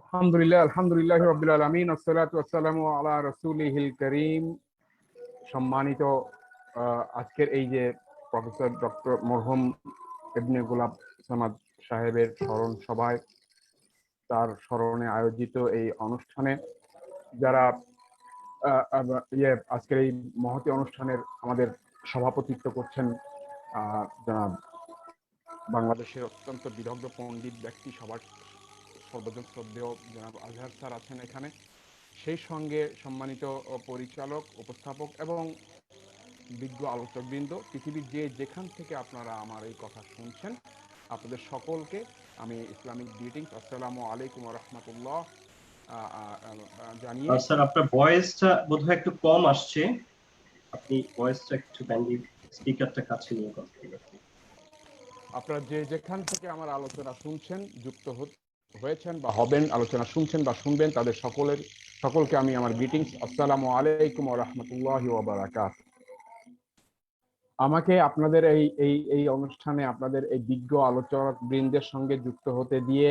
আলহামদুলিল্লাহ আলহামদুলিল্লাহ রবিল আলমিন, আসসালাতু আসসালামু আলা রসুলিহিল করিম। সম্মানিত আজকের এই যে প্রফেসর ডক্টর মরহুম ইবনে গোলাপ সামাদ সাহেবের স্মরণ সভায়, তার স্মরণে আয়োজিত এই অনুষ্ঠানে যারা ইয়ে আজকের এই মহতি অনুষ্ঠানের আমাদের সভাপতিত্ব করছেন জনাব বাংলাদেশের অত্যন্ত বিদগ্ধ পণ্ডিত ব্যক্তি সবার সর্বজন শ্রদ্ধেয় জনাব আজহার স্যার আছেন এখানে। সেই সঙ্গে সম্মানিত পরিচালক উপস্থাপক এবং বিজ্ঞ আলোচকবৃন্দ পৃথিবীর যে যেখান থেকে আপনারা আমার এই কথা শুনছেন আপনাদের সকলকে আমি ইসলামিক গ্রিটিংস আসসালামু আলাইকুম রহমতুল্লাহ জানিয়ে স্যার আপনার ভয়েসটা বোধহয় একটু কম আসছে। আপনি ভয়েসটা একটু কাইন্ডলি স্পিকারটা কাছে নিয়ে কথা আপনারা যে যেখান থেকে আমার আলোচনা শুনছেন যুক্ত হ- হয়েছেন বা হবেন, আলোচনা শুনছেন বা শুনবেন, তাদের সকলের, সকলকে আমি আমার গ্রিটিংস আসসালামু আলাইকুম রহমতুল্লাহ ওবরাকাত আমাকে আপনাদের এই এই এই অনুষ্ঠানে আপনাদের এই বিজ্ঞ আলোচক বৃন্দের সঙ্গে যুক্ত হতে দিয়ে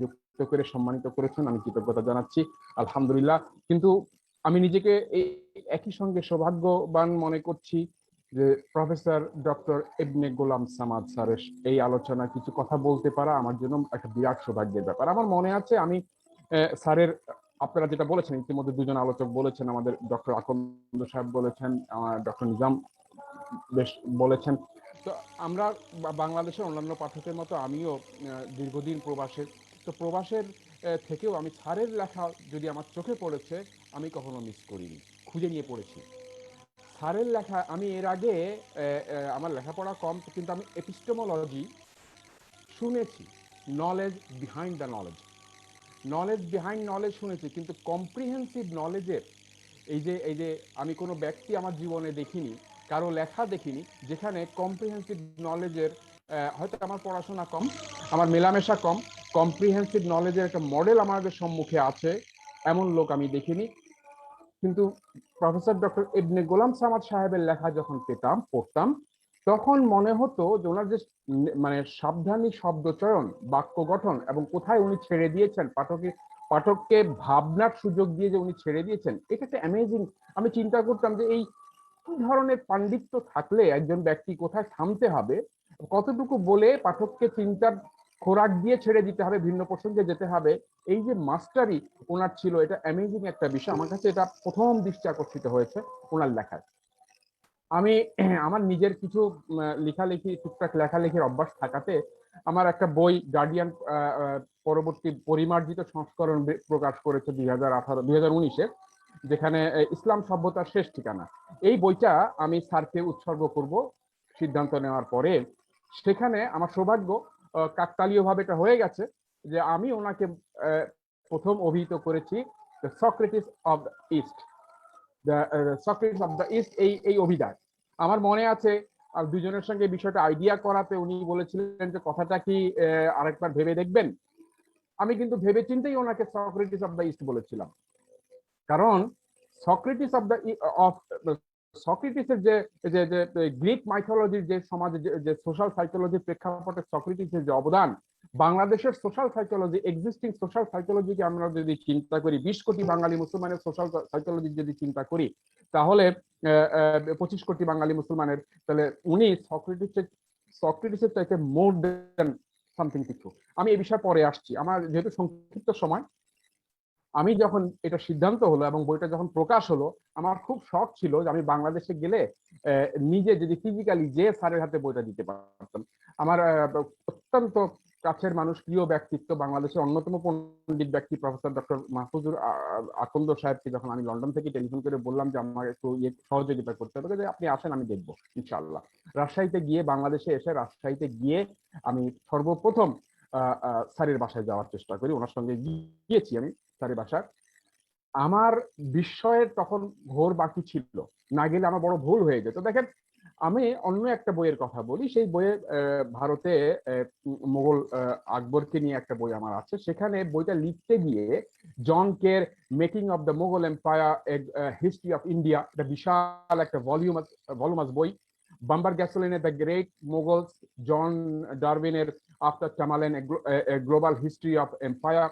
যুক্ত করে সম্মানিত করেছেন, আমি কৃতজ্ঞতা জানাচ্ছি, আলহামদুলিল্লাহ। কিন্তু আমি নিজেকে এই, একই সঙ্গে সৌভাগ্যবান মনে করছি যে প্রফেসর ডক্টর ইবনে গোলাম সামাদ স্যারের এই আলোচনা কিছু কথা বলতে পারা আমার জন্য একটা বিরাট সৌভাগ্যের ব্যাপার। আমার মনে আছে আমি স্যারের, আপনারা যেটা বলেছেন, ইতিমধ্যে দুজন আলোচক বলেছেন, আমাদের ডক্টর আকন্দ সাহেব বলেছেন, আমার ডক্টর নিজাম বেশ বলেছেন। তো আমরা বাংলাদেশের অন্যান্য পাঠকের মতো আমিও দীর্ঘদিন প্রবাসের তো প্রবাসের থেকেও আমি স্যারের লেখা যদি আমার চোখে পড়েছে, আমি কখনো মিস করিনি, খুঁজে নিয়ে পড়েছি। স্যারের লেখা, আমি এর আগে আমার লেখাপড়া কম, কিন্তু আমি এপিস্টোমোলজি শুনেছি। Knowledge behind the knowledge knowledge behind knowledge শুনেছি, কিন্তু কম্প্রিহেন্সিভ নলেজের এই যে এই যে, আমি কোনো ব্যক্তি আমার জীবনে দেখিনি, কারও লেখা দেখিনি, যেখানে কম্প্রিহেন্সিভ নলেজের হয়তো আমার পড়াশোনা কম, আমার মেলামেশা কম কম্প্রিহেন্সিভ নলেজের একটা মডেল আমাদের সম্মুখে আছে, এমন লোক আমি দেখিনি। কিন্তু প্রফেসর ডক্টর ইবনে গোলাম সামাদ সাহেবের লেখা যখন পেতাম, পড়তাম, তখন মনে হতো যে ওনার যে মানে সাবধানী শব্দচয়ন, বাক্য গঠন এবং কোথায় উনি ছেড়ে দিয়েছেন পাঠকের পাঠককে ভাবনার সুযোগ দিয়ে যে উনি ছেড়ে দিয়েছেন, এটা একটা অ্যামেজিং আমি চিন্তা করতাম যে এই কি ধরনের পাণ্ডিত্য থাকলে একজন ব্যক্তি কোথায় থামতে হবে, কতটুকু বলে পাঠককে চিন্তার খোরাক দিয়ে ছেড়ে দিতে হবে, ভিন্ন প্রসঙ্গে যেতে হবে। এই যে মাস্টারি ওনার ছিল, এটা অ্যামেজিং একটা বিষয়। আমার কাছে এটা প্রথম দৃষ্টি আকর্ষিত হয়েছে ওনার লেখায়। আমি আমার নিজের কিছু লেখালেখি, টুকটাক লেখালেখির অভ্যাস থাকাতে আমার একটা বই গার্ডিয়ান পরবর্তী পরিমার্জিত সংস্করণ প্রকাশ করেছে দুই হাজার আঠারো, দুই হাজার উনিশে যেখানে ইসলাম সভ্যতার শেষ ঠিকানা। এই বইটা আমি স্যারকে উৎসর্গ করব সিদ্ধান্ত নেওয়ার পরে। সেখানে আমার সৌভাগ্য কাকতালীয় ভাবে এটা হয়ে গেছে যে আমি ওনাকে প্রথম অভিহিত করেছি Socrates of the East. The Socrates of the East এই এই অভিধান। আমার মনে আছে, আর দুজনের সঙ্গে বিষয়টা আইডিয়া করাতে উনি বলেছিলেন যে কথাটা কি আরেকবার ভেবে দেখবেন? আমি কিন্তু ভেবে চিন্তেই ওনাকে সক্রেটিস অফ দ্য ইস্ট বলেছিলাম। কারণ সক্রেটিস অফ দ্য অফ সক্রেটিসের যে যে গ্রিক মাইথোলজির যে সমাজে যে- সোশ্যাল সাইকোলজির প্রেক্ষাপটে সক্রেটিসের যে অবদান, বাংলাদেশের সোশ্যাল সাইকোলজি এক্সিস্টিং সোশ্যাল সাইকোলজিকে আমরা যদি চিন্তা করি, বিশ কোটি বাঙালি মুসলমানের সোশ্যাল সাইকোলজি যদি চিন্তা করি, তাহলে পঁচিশ কোটি বাঙালি মুসলমানের, তাহলে উনি সক্রেটিসের সক্রেটিসের চাইতে মোর দেন সামথিং কিছু। আমি এই বিষয়ে পরে আসছি। আমার যেহেতু সংক্ষিপ্ত সময় আমি যখন এটা সিদ্ধান্ত হলো এবং বইটা যখন প্রকাশ হলো, আমার খুব শখ ছিল যে আমি বাংলাদেশে গেলে নিজে যদি ফিজিক্যালি যে স্যারের হাতে বইটা দিতে পারতাম। আমার অত্যন্ত কাছের মানুষ, প্রিয় ব্যক্তিত্ব, বাংলাদেশের অন্যতম পণ্ডিত ব্যক্তি, প্রফেসর ডক্টর মাহফুজুর আকন্দ সাহেবকে যখন আমি লন্ডন থেকে টেলিফোন করে বললাম যে আমার একটু ইয়ে সহযোগিতা করতে হবে, যে আপনি আসেন, আমি দেখব ইনশাল্লাহ রাজশাহীতে গিয়ে, বাংলাদেশে এসে রাজশাহীতে গিয়ে আমি সর্বপ্রথম স্যারের বাসায় যাওয়ার চেষ্টা করি। ওনার সঙ্গে গিয়েছি আমি। স্যারের বাসায় আমার বিস্ময়ের তখন ঘোর বাকি ছিল। না গেলে আমার বড় ভুল হয়ে যেত। দেখেন, আমি অন্য একটা বইয়ের কথা বলি। সেই বইয়ে ভারতে মোগল আকবরকে নিয়ে একটা বই আমার আছে। সেখানে বইটা লিখতে গিয়ে জন কের making of the Mughal empire history of India এটা বিশাল একটা ভলিউমাস ভলিউমাস বই। বাম্বার গ্যাসোলিনের the great মোগলস, John ডারউইনের after Tamerlane global history of empire.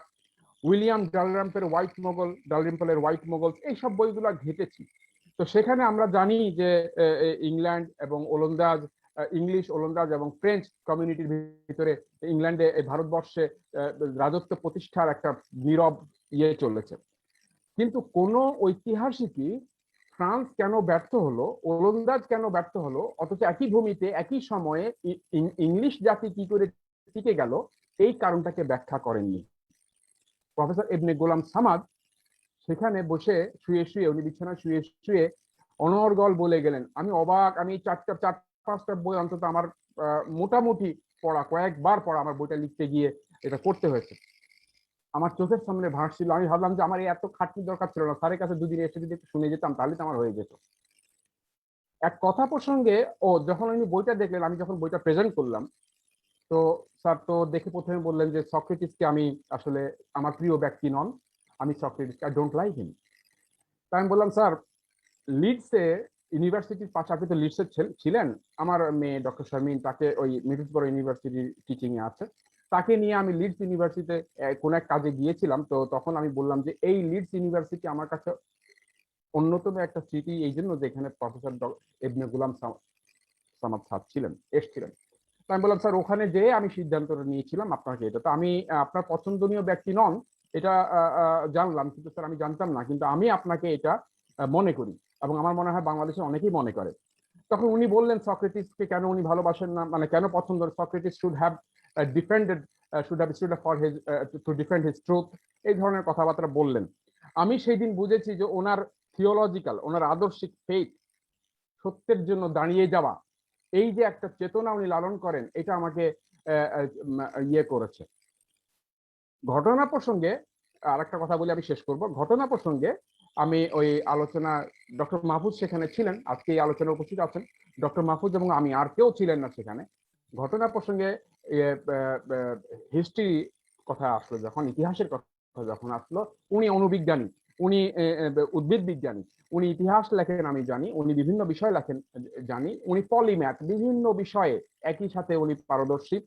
William ডালরাম্পের white Mughal ডালরিম্পলের হোয়াইট মোগল এইসব বইগুলো ঘেটেছি। তো সেখানে আমরা জানি যে ইংল্যান্ড এবং ওলন্দাজ ইংলিশ ওলন্দাজ এবং ফ্রেঞ্চ কমিউনিটির ভিতরে ইংল্যান্ডে ভারতবর্ষে রাজত্ব প্রতিষ্ঠার একটা নীরব ইয়ে চলেছে। কিন্তু কোন ঐতিহাসিকই ফ্রান্স কেন ব্যর্থ হলো, ওলন্দাজ কেন ব্যর্থ হলো, অথচ একই ভূমিতে, একই সময়ে ইংলিশ জাতি কি করে টিকে গেল, এই কারণটাকে ব্যাখ্যা করেননি। প্রফেসর এবনে গোলাম সামাদ সেখানে বসে শুয়ে শুয়ে, উনি বিছানায় শুয়ে শুয়ে অনর্গল বলে গেলেন। আমি অবাক, আমি চারটা, চার, পাঁচটা বই অন্তত আমার মোটামুটি পড়া, কয়েকবার পড়া আমার বইটা লিখতে গিয়ে এটা করতে হয়েছে। আমার চোখের সামনে ভাসছিল। আমি ভাবলাম যে আমার এত খাটনি দরকার ছিল না। স্যারের কাছে দুদিন এসে যদি একটু শুনে যেতাম, তাহলে তো আমার হয়ে যেত। এক কথা প্রসঙ্গে ও যখন আমি বইটা দেখলেন, আমি যখন বইটা প্রেজেন্ট করলাম তো স্যার, তো দেখে প্রথমে বললেন যে সক্রেটিসকে আমি আসলে আমার প্রিয় ব্যক্তি নন, আমি Socrates I don't like him তাই আমি বললাম, স্যার, লিডসে, ইউনিভার্সিটির পাশে আপনি তো লিডসে ছিলেন আমার মেয়ে ডক্টর শারমিন, তাকে ওই মিডলসবরো ইউনিভার্সিটির টিচিং এ আছে। তাকে নিয়ে আমি লিডস ইউনিভার্সিটিতে কোন এক কাজে গিয়েছিলাম, তো তখন আমি বললাম যে এই লিডস ইউনিভার্সিটি আমার কাছে অন্যতম একটা স্মৃতি, এই জন্য যে এখানে প্রফেসর এবনে গুলাম সামাদ স্যার ছিলেন, এসছিলেন। আমি বললাম, স্যার, ওখানে যেয়ে আমি সিদ্ধান্তটা নিয়েছিলাম আপনাকে এটা। তো আমি আপনার পছন্দনীয় ব্যক্তি নন, এটা জানলাম। কিন্তু স্যার, আমি জানতাম না। কিন্তু আমি আপনাকে এটা মনে করি এবং আমার মনে হয় বাংলাদেশে অনেকেই মনে করে। তখন উনি বললেন, সক্রেটিসকে কেন উনি ভালোবাসেন না? মানে কেন পছন্দ? Socrates should have defended should have stood for his to defend his truth এই ধরনের কথাবার্তা বললেন। আমি সেই দিন বুঝেছি যে ওনার থিওলজিক্যাল ওনার আদর্শিক ফেথ সত্যের জন্য দাঁড়িয়ে যাওয়া এই যে একটা চেতনা উনি লালন করেন, এটা আমাকে ইয়ে করেছে। ঘটনা প্রসঙ্গে আর একটা কথা বলে আমি শেষ করব। ঘটনা প্রসঙ্গে আমি ওই আলোচনা, ডক্টর মাহফুজ সেখানে ছিলেন, আজকে এই আলোচনায় উপস্থিত আছেন। ডক্টর মাহফুজ এবং আমি আর কেউ ছিলেন না সেখানে। ঘটনা প্রসঙ্গে হিস্ট্রি কথা আসলো, যখন ইতিহাসের কথা যখন আসলো, উনি অনুবিজ্ঞানী। উনি উদ্ভিদ বিজ্ঞানী। উনি ইতিহাস লেখেন, আমি জানি। উনি বিভিন্ন বিষয় লেখেন, জানি। উনি পলিম্যাথ, বিভিন্ন বিষয়ে একই সাথে উনি পারদর্শী।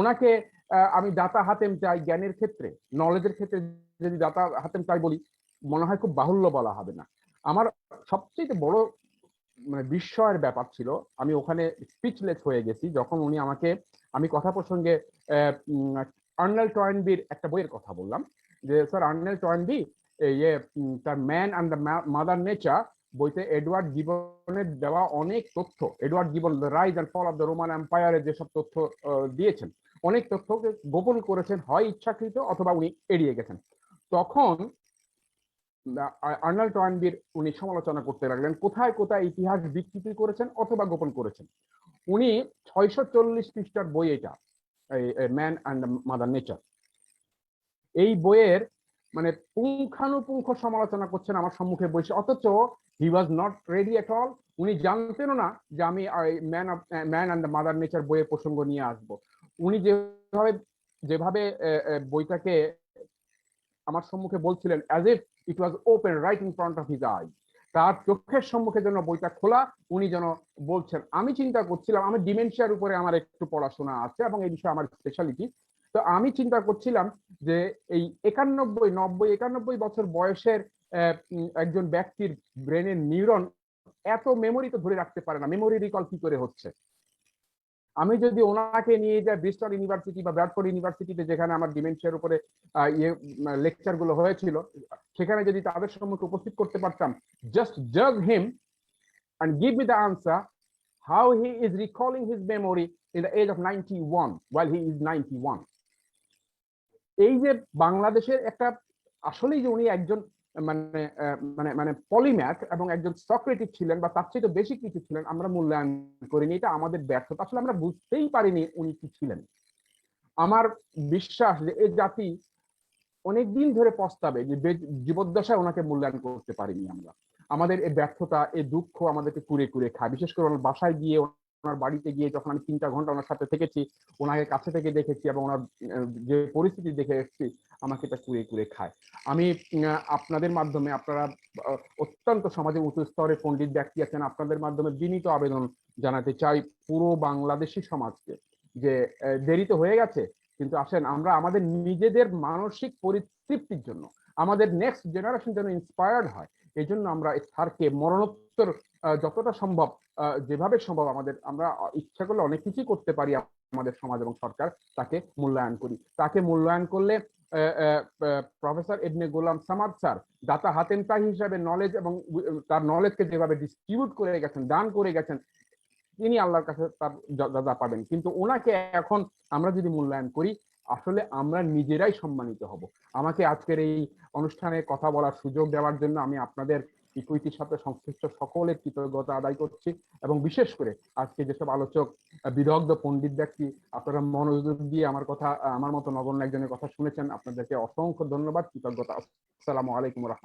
ওনাকে আমি দাতা হাতেম চাই জ্ঞানের ক্ষেত্রে নলেজের ক্ষেত্রে যদি দাতা হাতেম চাই বলি, মনে হয় খুব বাহুল্য বলা হবে না। আমার সবচেয়ে বড় মানে বিস্ময়ের ব্যাপার ছিল, আমি ওখানে স্পিচলেস হয়ে গেছি যখন উনি আমাকে, আমি কথা প্রসঙ্গে আর্নেল টয়েনবির একটা বইয়ের কথা বললাম, যে, স্যার আর্নেল টয়েনবি ইয়ে তার man and the mother nature বইতে এডওয়ার্ড গিবনের দেওয়া অনেক তথ্য, Edward Gibbon rise and fall of the Roman এম্পায়ারের যেসব তথ্য দিয়েছেন, অনেক তথ্যকে গোপন করেছেন, হয় ইচ্ছাকৃত অথবা উনি এড়িয়ে গেছেন। তখন আর্নাল্ড টয়েনবির উনি সমালোচনা করতে লাগলেন, কোথায় কোথায় ইতিহাস বিকৃতি করেছেন অথবা গোপন করেছেন? উনি ছয়শো চল্লিশ পৃষ্ঠার বই এটা ম্যান অ্যান্ড মাদার নেচার এই বইয়ের মানে পুঙ্খানুপুঙ্খ সমালোচনা করছেন আমার সম্মুখে বসে। অথচ he was not ready at all উনি জানতেনও না যে আমি man of man and mother nature বইয়ের প্রসঙ্গ নিয়ে আসব। উনি যেভাবে যেভাবে বইটাকে আমার সম্মুখে বলছিলেন as if it was open right in front of his eye তার চোখের সম্মুখে যেন বইটা খোলা, উনি যেন বলছেন। আমি চিন্তা করছিলাম আমার ডিমেনশিয়ার উপরে আমার একটু পড়াশোনা আছে এবং এই বিষয়ে আমার স্পেশালিটি তো আমি চিন্তা করছিলাম যে এই একানব্বই, নব্বই, একানব্বই বছর বয়সের একজন ব্যক্তির ব্রেনের নিউরন এত মেমোরি তো ধরে রাখতে পারে না। মেমোরি রিকল কি করে হচ্ছে? আমি যদি ওনাকে নিয়ে যাই ব্রিস্টল ইউনিভার্সিটি বা ব্র্যাডফোর্ড ইউনিভার্সিটিতে যেখানে আমার ডিমেনশিয়ার উপরে ইয়ে লেকচারগুলো হয়েছিল, সেখানে যদি তাদের সম্মুখে উপস্থিত করতে পারতাম জাস্ট জাজ হিম and give me the answer how he is recalling his memory in the age of 91 while he is 91 এই যে বাংলাদেশের একটা আসলেই যে উনি একজন মানে মানে মানে পলিম্যাথ এবং একজন সক্রেটিক ছিলেন বা তার চেয়ে বেশি কিছু ছিলেন, আমরা মূল্যায়ন করিনি, এটা আমাদের ব্যর্থতা। আসলে আমরা বুঝতেই পারিনি উনি কি ছিলেন। আমার বিশ্বাস যে এই জাতি অনেকদিন ধরে পস্তাবে যে জীবদ্দশায় ওনাকে মূল্যায়ন করতে পারিনি আমরা। আমাদের এই ব্যর্থতা এই দুঃখ আমাদেরকে কুড়ে কুড়ে খায়। বিশেষ করে বাসায় গিয়ে ওনার বাড়িতে গিয়ে যখন আমি তিনটা ঘণ্টা ওনার সাথে থেকেছি ওনাকে কাছে থেকে দেখেছি এবং ওনার যে পরিস্থিতি দেখে এসেছি আমাকে এটা কুড়ে কুড়ে খায়। আমি আপনাদের মাধ্যমে আপনারা অত্যন্ত সমাজে উঁচু স্তরে পণ্ডিত ব্যক্তি আছেন আপনাদের মাধ্যমে বিনীত আবেদন জানাতে চাই পুরো বাংলাদেশি সমাজকে যে আহ, দেরি তো হয়ে গেছে কিন্তু আসেন আমরা আমাদের নিজেদের মানসিক পরিতৃপ্তির জন্য আমাদের নেক্সট জেনারেশন যেন ইন্সপায়ার্ড হয় এই জন্য আমরা স্যারকে মরণোত্তর যতটা সম্ভব যেভাবে সম্ভব আমাদের, আমরা ইচ্ছা করলে অনেক কিছুই করতে পারি আমাদের সমাজ এবং সরকার তাকে মূল্যায়ন করি। তাকে মূল্যায়ন করলে প্রফেসর ইবনে গোলাম সামাদ স্যার দাতা হাতেম তাই হিসাবে নলেজ এবং তার নলেজকে যেভাবে ডিস্ট্রিবিউট করে গেছেন, দান করে গেছেন, তিনি আল্লাহর কাছে তার দাদা পাবেন। কিন্তু ওনাকে এখন আমরা যদি মূল্যায়ন করি, আসলে আমরা নিজেরাই সম্মানিত হব। আমাকে আজকের এই অনুষ্ঠানে কথা বলার সুযোগ দেওয়ার জন্য আমি আপনাদের ইকুইটির সাথে সংশ্লিষ্ট সকলের কৃতজ্ঞতা আদায় করছি এবং বিশেষ করে আজকে যেসব আলোচক বিদগ্ধ পণ্ডিত ব্যক্তি, আপনারা মনোযোগ দিয়ে আমার কথা, আমার মতো নগণ্য একজনের কথা শুনেছেন, আপনাদেরকে অসংখ্য ধন্যবাদ, কৃতজ্ঞতা। আসসালামু আলাইকুম রহমতুল্লাহ।